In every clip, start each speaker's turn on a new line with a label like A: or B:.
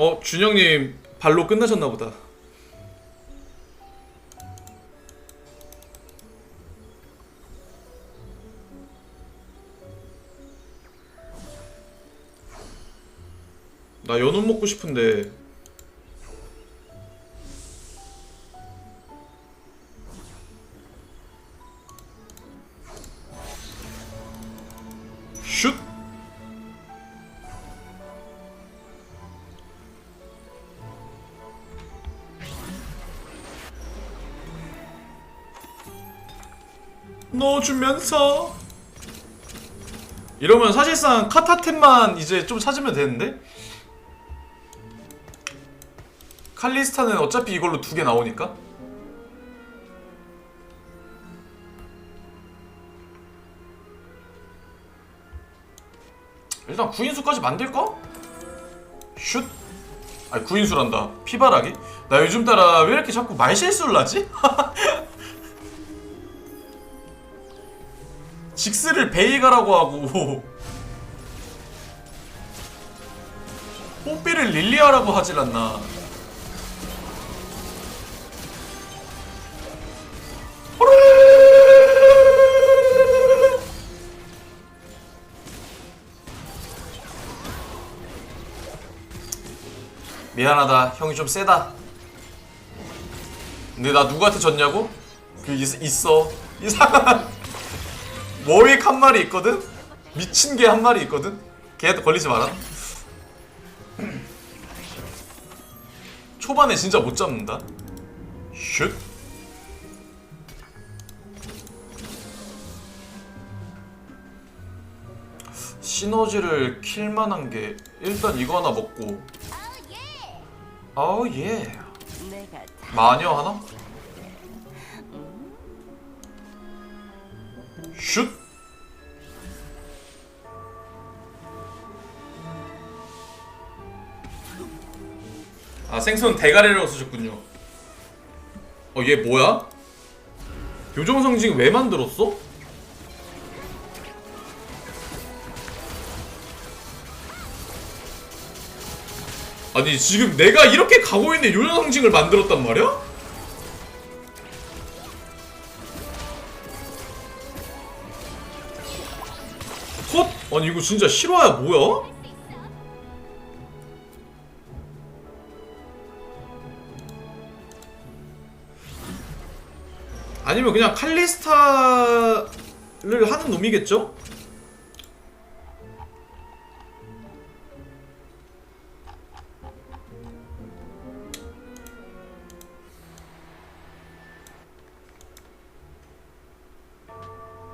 A: 어 준영님 발로 끝나셨나 보다. 나 연어 먹고 싶은데 슛 넣어주면서 이러면 사실상 카타템만 이제 좀 찾으면 되는데 칼리스타는 어차피 이걸로 두 개 나오니까 일단 구인수까지 만들까? 슛 아니 구인수란다 피바라기? 나 요즘 따라 왜 이렇게 자꾸 말실수를 하지? 직스를 베이가라고 하고. 뽀삐를 릴리아라고 하질 않나. 미안하다. 형이 좀 세다. 근데 나 누구한테 졌냐고? 그 있, 있어. 이상한 워윅 한 마리 있거든? 미친 개 한 마리 있거든? 걔한테 걸리지 마라 초반에 진짜 못 잡는다 슛 시너지를 킬만한 게 일단 이거 하나 먹고 아우 예 마녀 하나? 슛 아 생선 대가리라고 쓰셨군요 어 얘 뭐야? 요정성징 왜 만들었어? 아니 지금 내가 이렇게 가고 있는 요정성징을 만들었단 말이야? 아니 이거 진짜 실화야 뭐야? 아니면 그냥 칼리스타를 하는 놈이겠죠?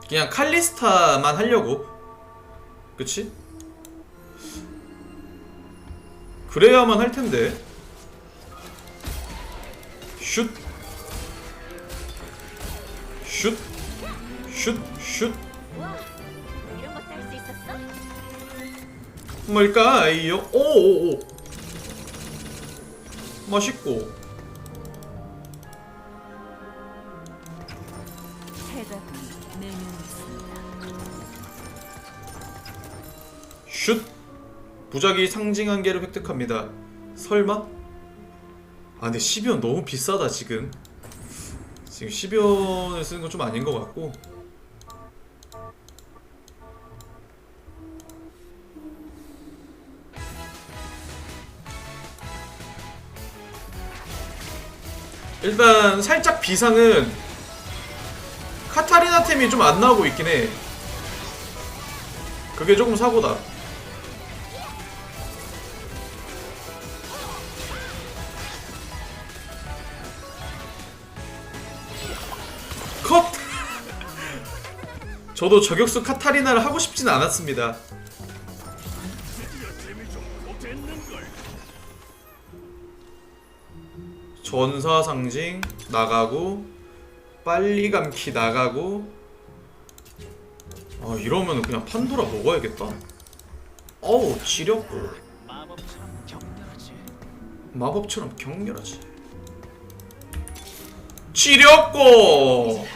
A: 그냥 칼리스타만 하려고 그치? 그래야만 할 텐데 슛 슛, 슛, 슛. 뭘까요? 오오오. 맛있고. 슛. 부작위 상징 한 개를 획득합니다. 설마? 아 근데 12원 너무 비싸다 지금. 지금 12원을 쓰는 건 좀 아닌 것 같고. 일단 살짝 비상은 카타리나 템이 좀 안 나오고 있긴 해. 그게 조금 사고다. 저도 저격수 카타리나를 하고 싶지는 않았습니다. 전사 상징 나가고 빨리 감기 나가고 아 이러면 그냥 판도라 먹어야겠다. 어우 지렸고. 마법처럼 격렬하지. 지렸고